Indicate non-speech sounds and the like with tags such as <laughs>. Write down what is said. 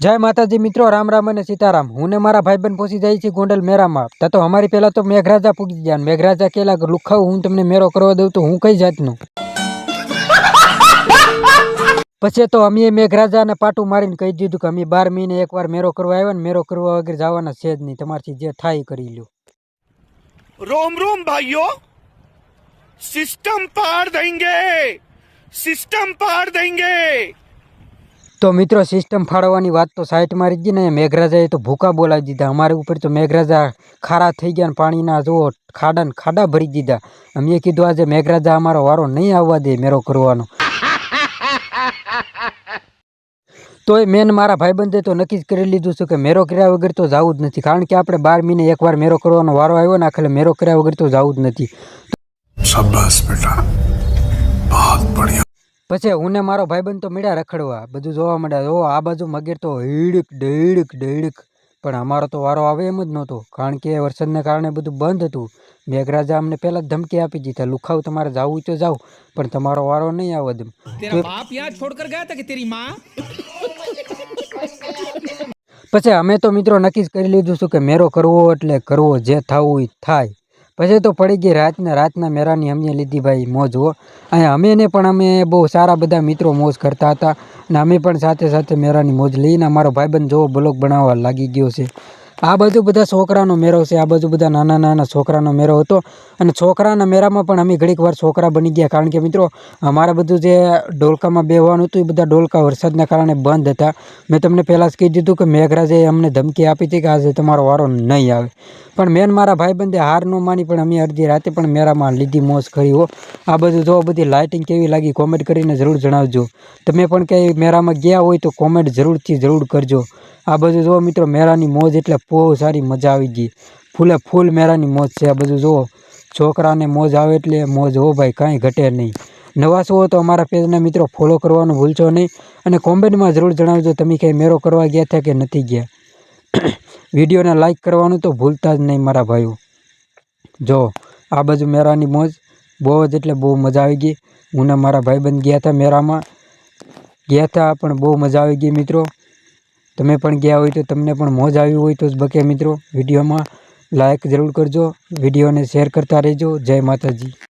જય માતાજી મિત્રો રામ રામ અને સીતારામ. હું ને મારા ભાઈ બહેન પહોંચી જાય છે ગોંડલ મેરામાં. ત્યાં તો અમારી પહેલાં તો મેઘરાજા પૂગી ગયા મેઘરાજા કેલા લુખાવ હું તમને મેરો કરવા દઉં તો હું કઈ જાતનું? <laughs> પછી તો અમે મેઘરાજાને પાટું મારીને કહી દીધું કે અમે બાર મહિને એકવાર મેરો કરવા આવ્યો ને મેરો કરવા વગર જવાના છે જ નહીં. તમારથી જે થાય કરી લ્યો. રોમ રોમ ભાઈઓ સિસ્ટમ પાર દેંગે સિસ્ટમ પાર દેંગે તો મિત્રો સિસ્ટમ ફાળવવાની વાત તો સાઈટ મારી દીધી ને, મેઘરાજાએ તો ભૂકા બોલાવી દીધા. અમારે ઉપર તો મેઘરાજા ખારા થઈ ગયા ને પાણીના જો ખાડા ખાડા ભરી દીધા. અમે કીધું આજે મેઘરાજા અમારો વારો નહીં આવવા દે મેરો કરવાનો. તો એ મેન મારા ભાઈબંધે તો નક્કી જ કરી લીધું છે કે મેરો કર્યા વગર તો જવું જ નથી. કારણ કે આપણે બાર મહિને એકવાર મેરો કરવાનો વારો આવ્યો ને આખરે મેરો કર્યા વગર તો જવું જ નથી. બહુ બઢિયા. પછી હુંને મારો ભાઈબંધ તો મળ્યા રખડવા. બધું જોવા મળ્યા. ઓ આ બાજુ મગેર તો હીડક ડેડક ડેડક પણ અમારો તો વારો આવે એમ જ નહોતો. કારણ કે વરસાદને કારણે બધું બંધ હતું. મેઘરાજા અમને પહેલાં જ ધમકી આપી દીધી. લુખાવ તમારે જવું તો જાવ પણ તમારો વારો નહીં આવે તેમ બાપ યાદ છોડ ગયા હતા કે તેરી માં? પછી અમે તો મિત્રો નક્કી કરી લીધું છું કે મેરો કરવો એટલે કરવો જે થવું એ થાય. પછી તો પડી ગઈ રાતના રાતના મેરાની અમે લીધી ભાઈ મોજ હો. અહીંયા અમે ને પણ અમે બહુ સારા બધા મિત્રો મોજ કરતા હતા. અને અમે પણ સાથે સાથે મેરાની મોજ લઈને અમારો ભાઈબંધ જોવો બ્લોગ બનાવવા લાગી ગયો છે. આ બધું બધા છોકરાનો મેરો છે, આ બધું બધા નાના નાના છોકરાનો મેરો હતો. અને છોકરાના મેરામાં પણ અમે ઘડીક વાર છોકરા બની ગયા. કારણ કે મિત્રો, અમારા બધું જે ડોલકામાં બેહવાનું હતું, એ બધા ડોલકા વરસાદના કારણે બંધ હતા. મેં તમને પહેલાં જ કહી દીધું કે મેઘરાજે અમને ધમકી આપી હતી કે આજે તમારો વારો નહીં આવે. પણ મેન મારા ભાઈબંધે હાર ન માની, પણ અમે અડધી રાતે પણ મેરામાં લીધી મોજ કરી હો. આ બધું જો બધી લાઇટિંગ કેવી લાગી કોમેન્ટ કરીને જરૂર જણાવજો. તમે પણ ક્યાંય મેરામાં ગયા હોય તો કોમેન્ટ જરૂરથી જરૂર કરજો. આ બધું જુઓ મિત્રો, મેરાની મોજ એટલે બહુ સારી મજા આવી ગઈ. ફૂલે ફૂલ મેરાની મોજ છે આ બધું જુઓ. છોકરાને મોજ આવે એટલે મોજ હો ભાઈ, કાંઈ ઘટે નહીં. નવા છો તો અમારા પેજના મિત્રો ફોલો કરવાનું ભૂલશો નહીં અને કોમેન્ટમાં જરૂર જણાવજો તમે ક્યાંય મેરો કરવા ગયા હતા કે નથી ગયા. <clears throat> વિડીયોને લાઈક કરવાનું તો ભૂલતા જ નહીં મારા ભાઈઓ. જો, આ બાજુ મેરાની મોજ બહુ જ એટલે બહુ મજા આવી ગઈ. હું ને મારા ભાઈબંધ ગયા હતા મેરામાં. ગયા હતા પણ બહુ મજા આવી ગઈ મિત્રો. તમે પણ ગયા હોય તો તમને પણ મોજ આવી હોય તો જ બકે મિત્રો. વિડીયોમાં લાઇક જરૂર કરજો. વિડીયોને શેર કરતા રહેજો. જય માતાજી.